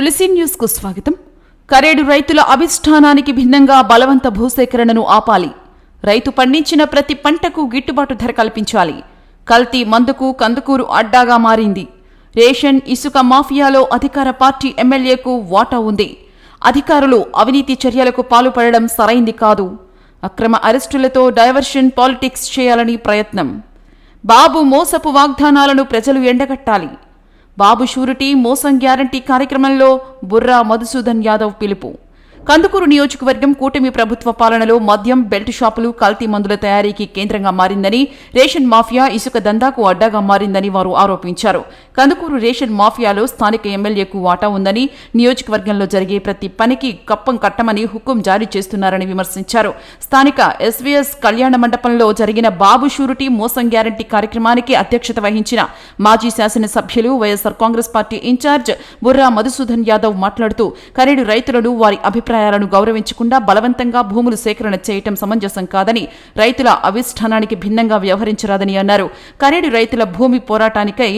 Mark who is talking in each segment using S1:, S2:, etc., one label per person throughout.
S1: తులసి న్యూస్కు స్వాగతం. కరేడు రైతుల అభిష్టానానికి భిన్నంగా బలవంత భూసేకరణను ఆపాలి. రైతు పండించిన ప్రతి పంటకు గిట్టుబాటు ధర కల్పించాలి. కల్తీ మందుకు కందుకూరు అడ్డాగా మారింది. రేషన్ ఇసుక మాఫియాలో అధికార పార్టీ ఎమ్మెల్యేకు వాటా ఉంది. అధికారులు అవినీతి చర్యలకు పాల్పడడం సరైంది కాదు. అక్రమ అరెస్టులతో డైవర్షన్ పాలిటిక్స్ చేయాలని ప్రయత్నం. బాబు మోసపు వాగ్దానాలను ప్రజలు ఎండగట్టాలి. బాబు షూరిటీ మోసం గ్యారంటీ కార్యక్రమంలో బుర్రా మధుసూదన్ యాదవ్ పిలుపు. కందుకూరు నియోజకవర్గం కూటమి ప్రభుత్వ పాలనలో మద్యం బెల్ట్ షాపులు కల్తీ మందుల తయారీకి కేంద్రంగా మారిందని రేషన్ మాఫియా ఇసుక దందాకు అడ్డాగా మారిందని వారు ఆరోపించారు. కందుకూరు రేషన్ మాఫియాలో స్థానిక ఎమ్మెల్యేకు వాటా ఉందని నియోజకవర్గంలో జరిగే ప్రతి పనికి కప్పం కట్టమని హుకుం జారీ చేస్తున్నారని విమర్శించారు. స్థానిక ఎస్వీఎస్ కళ్యాణ మండపంలో జరిగిన బాబు షూరిటీ మోసం గ్యారంటీ కార్యక్రమానికి అధ్యక్షత వహించిన మాజీ శాసనసభ్యులు వైఎస్సార్ కాంగ్రెస్ పార్టీ ఇన్ఛార్జ్ బుర్రా మధుసూదన్ యాదవ్ మాట్లాడుతూ కరేడు రైతులను వారి అభిప్రాయం అభిప్రాయాలను గౌరవించకుండా బలవంతంగా భూములు సేకరణ చేయటం సమంజసం కాదని రైతుల అవిష్ఠానానికి భిన్నంగా వ్యవహరించరాదని అన్నారు. కరేడు రైతుల భూమి పోరాటానికై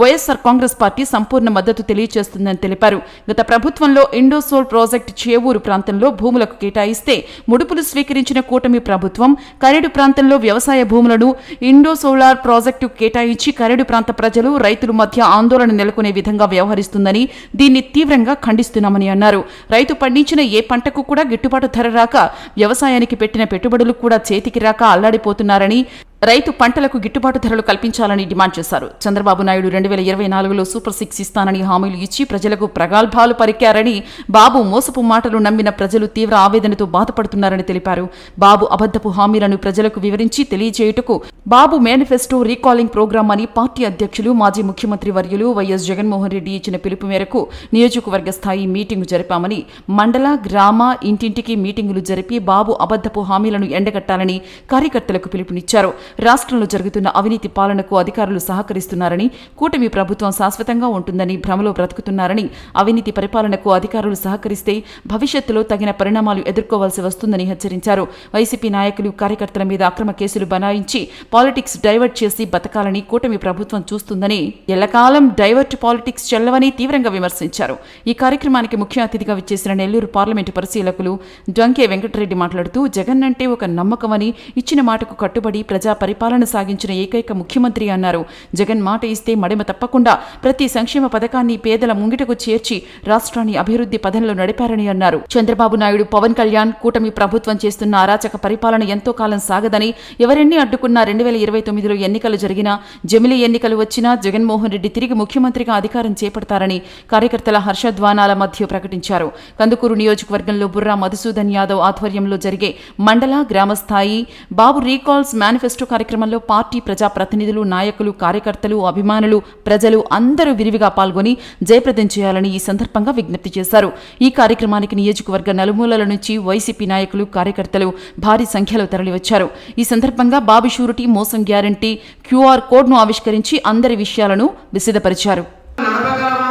S1: వైఎస్సార్ కాంగ్రెస్ పార్టీ సంపూర్ణ మద్దతు తెలియజేస్తుందని తెలిపారు. గత ప్రభుత్వంలో ఇండోసోల్ ప్రాజెక్టు చేవూరు ప్రాంతంలో భూములకు కేటాయిస్తే ముడుపులు స్వీకరించిన కూటమి ప్రభుత్వం కరేడు ప్రాంతంలో వ్యవసాయ భూములను ఇండోసోలార్ ప్రాజెక్టు కేటాయించి కరేడు ప్రాంత ప్రజలు రైతుల మధ్య ఆందోళన నెలకొనే విధంగా వ్యవహరిస్తుందని దీన్ని తీవ్రంగా ఖండిస్తున్నామని అన్నారు. రైతు పండించిన ఏ పంటకు కూడా గిట్టుబాటు ధర రాక వ్యవసాయానికి పెట్టిన పెట్టుబడులు కూడా చేతికి రాక అల్లాడిపోతున్నారని రైతు పంటలకు గిట్టుబాటు ధరలు కల్పించాలని డిమాండ్ చేశారు. చంద్రబాబు నాయుడు రెండు వేల ఇరవై నాలుగులో సూపర్ సిక్స్ ఇస్తానని హామీలు ఇచ్చి ప్రజలకు ప్రగల్భాలు పరికారని బాబు మోసపు మాటలు నమ్మిన ప్రజలు తీవ్ర ఆవేదనతో బాధపడుతున్నారని తెలిపారు. బాబు అబద్దపు హామీలను ప్రజలకు వివరించి తెలియజేయుటకు బాబు మేనిఫెస్టో రీకాలింగ్ ప్రోగ్రాం అని పార్టీ అధ్యక్షులు మాజీ ముఖ్యమంత్రి వర్యులు వైఎస్ జగన్మోహన్ రెడ్డి ఇచ్చిన పిలుపు మేరకు నియోజకవర్గ స్థాయి మీటింగు జరిపామని మండల గ్రామ ఇంటింటికి మీటింగులు జరిపి బాబు అబద్ధపు హామీలను ఎండగట్టాలని కార్యకర్తలకు పిలుపునిచ్చారు. రాష్ట్రంలో జరుగుతున్న అవినీతి పాలనకు అధికారులు సహకరిస్తున్నారని కూటమి ప్రభుత్వం శాశ్వతంగా ఉంటుందని భ్రమలో బ్రతుకుతున్నారని అవినీతి పరిపాలనకు అధికారులు సహకరిస్తే భవిష్యత్తులో తగిన పరిణామాలు ఎదుర్కోవాల్సి వస్తుందని హెచ్చరించారు. వైసీపీ నాయకులు కార్యకర్తల మీద అక్రమ కేసులు బనాయించి పాలిటిక్స్ డైవర్ట్ చేసి బతకాలని కూటమి ప్రభుత్వం చూస్తుందని ఎల్లకాలం డైవర్ట్ పాలిటిక్స్ చెల్లవని తీవ్రంగా విమర్శించారు. ఈ కార్యక్రమానికి ముఖ్య అతిథిగా విచ్చేసిన నెల్లూరు పార్లమెంటు పరిశీలకులు డంకే వెంకటరెడ్డి మాట్లాడుతూ జగన్ అంటే ఒక నమ్మకమని ఇచ్చిన మాటకు కట్టుబడి ప్రజా పరిపాలన సాగించిన ఏకైక ముఖ్యమంత్రి అన్నారు. జగన్ మాట ఇస్తే మడిమ తప్పకుండా ప్రతి సంక్షేమ పథకాన్ని పేదల ముంగిటకు చేర్చి రాష్ట్రాన్ని అభివృద్ధి పదంలో నడిపారని అన్నారు. చంద్రబాబు నాయుడు పవన్ కళ్యాణ్ కూటమి ప్రభుత్వం చేస్తున్న అరాచక పరిపాలన ఎంతో కాలం సాగదని ఎవరెన్ని అడ్డుకున్నా రెండు వేల ఇరవై తొమ్మిదిలో ఎన్నికలు జరిగినా జమిలి ఎన్నికలు వచ్చినా జగన్మోహన్ రెడ్డి తిరిగి ముఖ్యమంత్రిగా అధికారం చేపడతారని కార్యకర్తల హర్షధ్వానాల మధ్య ప్రకటించారు. కందుకూరు నియోజకవర్గంలో బుర్రా మధుసూదన్ యాదవ్ ఆధ్వర్యంలో జరిగే మండల గ్రామస్థాయి బాబు రీకాల్స్ మేనిఫెస్టో కార్యక్రమంలో పార్టీ ప్రజా ప్రతినిధులు నాయకులు కార్యకర్తలు అభిమానులు ప్రజలు అందరూ విరివిగా పాల్గొని జయప్రదం చేయాలని ఈ సందర్భంగా విజ్ఞప్తి చేశారు. ఈ కార్యక్రమానికి నియోజకవర్గ నలుమూలల నుంచి వైసీపీ నాయకులు కార్యకర్తలు భారీ సంఖ్యలో తరలివచ్చారు. ఈ సందర్భంగా బాబు షూరిటీ మోసం గ్యారంటీ క్యూఆర్ కోడ్ను ఆవిష్కరించి అందరి విషయాలను విశదపరిచారు.
S2: నడపగలమా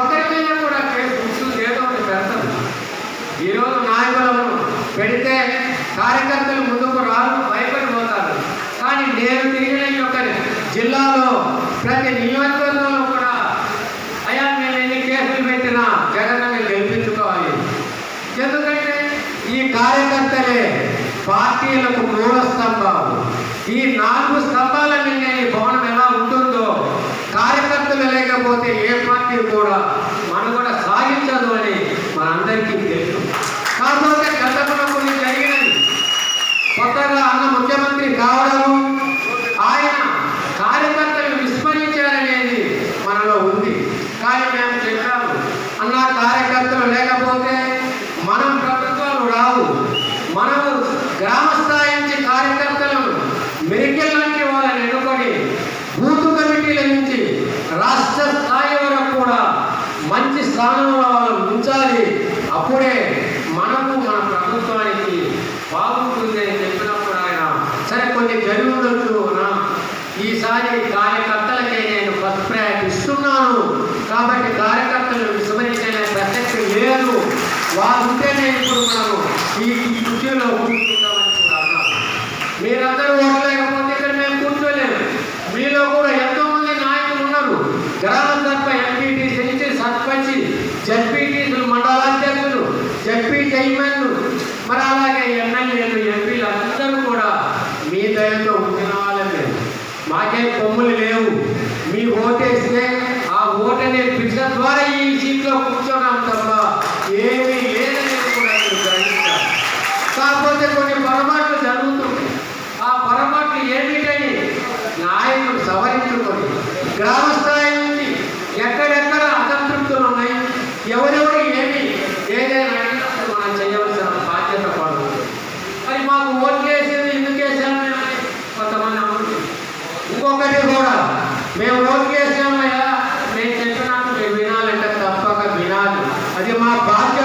S2: ఒక్కరి మీద కూడా కేసు బుక్స్ ఏదో ఒకటి పెడతాం ఈరోజు నాయకులను పెడితే కార్యకర్తలు ముందుకు రారు భయపడిపోతారు కానీ నేను తిరిగిన ఈ యొక్క జిల్లాలో ప్రతి నియోజకవర్గంలో కూడా అయ్యా నేను ఎన్ని కేసులు పెట్టినా జగన్ మీరు గెలిపించుకోవాలి ఎందుకంటే ఈ కార్యకర్తలే పార్టీలకు మూల స్తంభాలు. ఈ నాలుగు స్తంభాల నిన్నే ఈ భవనం ఎలా ఉంటుందో కార్యకర్తలు లేకపోతే ఏ పార్టీ కూడా మనం కూడా సాగించదు అని మనందరికీ తెలుసు కాకపోతే గతంలో కొన్ని జరిగినది కొత్తగా అన్న ముఖ్యమంత్రి కావడము ఆయన కార్యకర్తలు విస్మరించారనేది మనలో ఉంది కానీ మేము చెప్పాము అన్న కార్యకర్తలు లేకపోతే మనం ప్రభుత్వాలు రావు మనము గ్రామ స్థాయి నుంచి కార్యకర్తలను మెరికల్ లాంటి వాళ్ళని ఎన్నుకొని బూత్ కమిటీల నుంచి రాష్ట్ర స్థాయి వరకు కూడా మంచి స్థానంలో వాళ్ళని ఉంచాలి. అప్పుడే మనకు మన ప్రభుత్వానికి బాగుంటుంది అని చెప్పినప్పుడు ఆయన సరే కొన్ని జరిగి ఉండొచ్చు నా ఈసారి కార్యకర్తలకే నేను ఫస్ట్ ప్రయారిటీ ఇస్తున్నాను. కాబట్టి కార్యకర్తలు విస్మరించే ప్రసక్తి లేదు వారు నేను ఇప్పుడు మనం ఈ కుర్చీలో కూర్చుంటామని కూడా మీరందరూ ఓట్లేకపోతే ఇక్కడ మేము కూర్చోలేము మీలో కూడా ఎంతో మంది నాయకులు ఉన్నారు గ్రామ సర్ప ఎంపీటీసీ నుంచి సర్పంచ్ ఏంటో ఉంచిన వాళ్ళమే మాకేం కొమ్ములు లేవు మీ ఓటేస్తే ఆ ఓటనే పిచ్చ ద్వారా ఈ సీట్లో కూర్చోవడం తప్ప ఏమీ లేదని కూడా మీరు గ్రహించాలి కాకపోతే కొన్ని పొరపాట్లు జరుగుతున్నాయి ఆ పొరపాట్లు ఏమిటని నాయకులు సవరించుకొని గ్రామ స్థాయి నుంచి ఎక్కడెక్కడ అసంతృప్తులు ఉన్నాయి? ఎవరెవరు ఏమి ఏదైనా మనం చేయవలసిన బాధ్యత పడుతుంది మరి మాకు ఓట్లు వేసేది ఎందుకు వేసామని కొంతమంది అమ్ముతుంది ఇంకొకటి కూడా మేము ఓట్లు వేసామయ్యా మేము చెప్పినట్టు మేము వినాలంటే తప్పక వినాలి. అది మా బాధ్యత.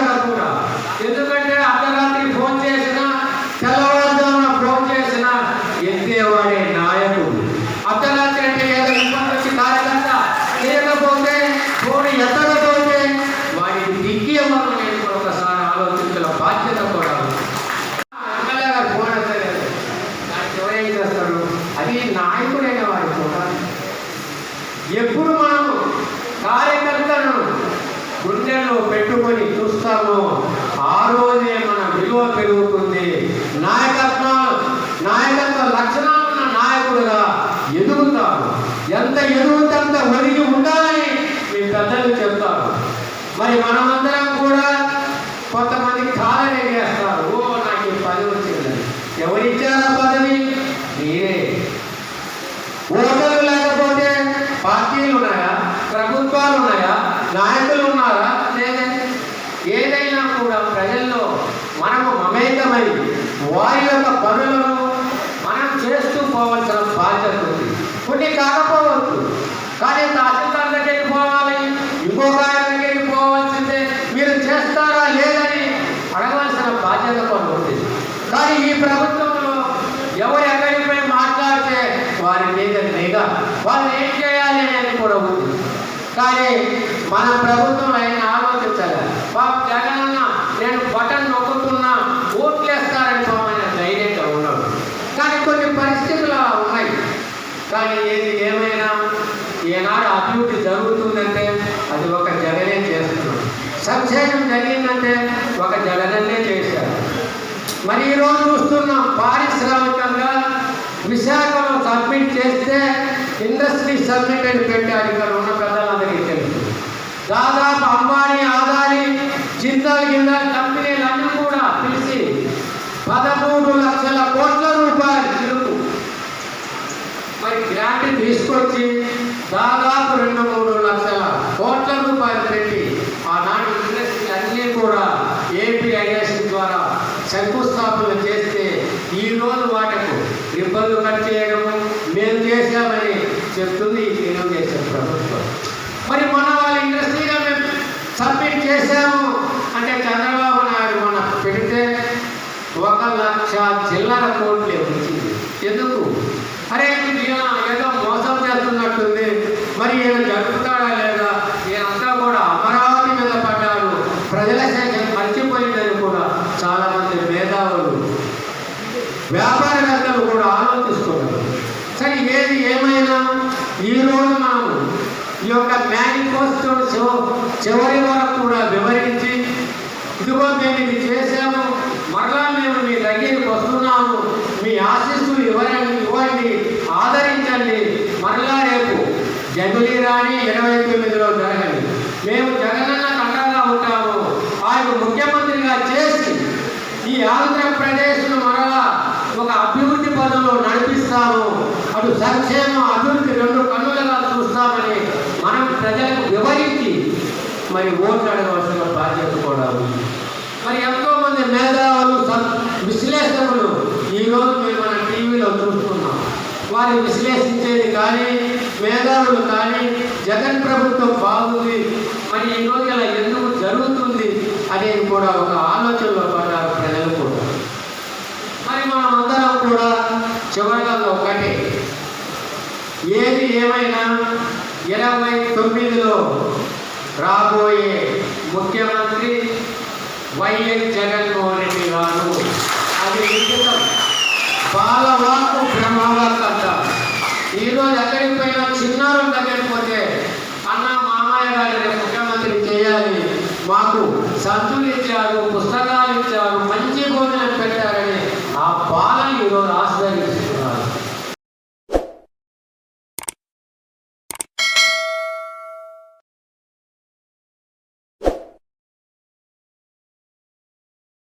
S2: చూస్తామో ఆ రోజే మన విలువ పెరుగుతుంది. నాయకత్వం నాయకత్వ లక్షణాలు ఉన్న నాయకుడుగా ఎదుగుతారు ఎంత ఎదుగుతే అంత ఒరిగి ఉండాలని మీ పెద్దలు చెప్తారు. మరి మనమందరం కూడా కొంతమంది కాలనే చేస్తారు. ఓ నాకు ఈ పదవి వచ్చిందని. ఎవరిచ్చారా పదవి? మీరే. ఓటర్లు లేకపోతే పార్టీలు ఉన్నాయా? ప్రభుత్వాలు ఉన్నాయా? నాయకులు ఉన్నాయా లేదా ఏదైనా కూడా ప్రజల్లో మనము మమేకమై వారి యొక్క పనులను మనం చేస్తూ పోవాల్సిన బాధ్యత ఉంది. కొన్ని కాకపోవచ్చు కానీ తహసీల్దార్ దగ్గరికి పోవాలి ఇంకొక ఆయన దగ్గరికి పోవాల్సిందే. మీరు చేస్తారా లేదని అడగవలసిన బాధ్యత కూడా ఉంది. కానీ ఈ ప్రభుత్వంలో ఎవరు ఎక్కడికి మాట్లాడితే వారి మీద నిఘా. వాళ్ళు ఏం చేయాలి అని కూడా ఉంది. కానీ మన ప్రభుత్వం ఆయన ఆలోచించాలి బాబు జగనన్న నేను బటన్ నొక్కుతున్నా ఓట్లేస్తారని పాపం ధైర్యంగా ఉన్నాడు కానీ కొన్ని పరిస్థితులు అలా ఉన్నాయి కానీ ఏది ఏమైనా ఈనాడు అభివృద్ధి జరుగుతుందంటే అది ఒక జగనే చేస్తున్నాడు. సంక్షేమం జరిగిందంటే ఒక జగనన్నే చేశారు మరి ఈరోజు చూస్తున్నాం పారిశ్రామికంగా విశాఖలో సబ్మిట్ చేస్తే ఇండస్ట్రీ సబ్మిట్ అని పెట్టారు ఇక్కడ కూడా ఏపీఐఎస్ ద్వారా శంకుస్థాపన చేస్తే ఈ రోజు వాటకు రిబ్బన్లు కట్ చేయడము మేము చేశామని చెప్తుంది ఈ తెలుగుదేశం ప్రభుత్వం. మరి మన వాళ్ళ ఇండస్ట్రీగా మేము సబ్మిట్ చేశాము అంటే చంద్రబాబు నాయుడు మన పెడితే ఒక లక్ష చిల్లర కోట్లు వచ్చింది. ఎందుకు? అరే ఏదో మోసం చేస్తున్నట్టుంది. మరి ఏదో జరుగుతుంది లేదా ఈయనంతా కూడా అమరావతి మీద పడ్డారు ప్రజల శాఖ మర్చిపోయిందని కూడా చాలా మంది మేధావులు వ్యాపారవేత్తలు కూడా ఆలోచిస్తున్నారు సరే ఏది ఏమైనా ఈరోజు మనం ఈ యొక్క మేనిఫెస్టో చివరి వరకు కూడా వివరించి ఇదిగో మేము ఇది చేశాము మరలా మేము మీ దగ్గరికి వస్తున్నాము మీ ఆశీస్సులు ఇవ్వండి ఇవ్వండి. ఆదరించండి. మరలా రేపు జమిలీ రాణి ఇరవై తొమ్మిదిలో జరగండి మేము జగనన్న కండగా ఉంటాము. ఆయన ముఖ్యమంత్రిగా చేసి ఈ ఆంధ్రప్రదేశ్ను మరలా ఒక అభివృద్ధి పనులు నడిపిస్తాము అటు సంక్షేమం అభివృద్ధి రెండు కన్నులుగా చూస్తామని మనం ప్రజలకు వివరించి మరి ఓట్లు అడగవలసిన బాధ్యత కూడా ఉంది మరి ఎంతో మంది మేధావులు విశ్లేషకులు ఈరోజు మేము మన టీవీలో చూస్తున్నాం. వారి విశ్లేషించేది కానీ మేధావులు కానీ జగన్ ప్రభుత్వం బాగుంది. మరి ఈ రోజు ఇలా ఎందుకు జరుగుతుంది అనేది కూడా ఒక ఆలోచనలో పడ్డారు ప్రజలు కూడా. మరి మనం అందరం కూడా చివరిగా ఒకటే. ఏది ఏమైనా ఇరవై తొమ్మిదిలో రాబోయే ముఖ్యమంత్రి వైఎస్ జగన్మోహన్ రెడ్డి గారు. అది నిజం బాలవాకు బ్రహ్మవాక్ అంటారు. ఈరోజు ఎక్కడికి పోయినా చిన్నారుల దగ్గరికి పోతే అన్న మామయ్య గారు ముఖ్యమంత్రి చేయాలి మాకు సంతులు ఇచ్చారు పుస్తకాలు ఇచ్చారు మంచి భోజనం పెట్టారని ఆ బాలను ఈరోజు ఆశ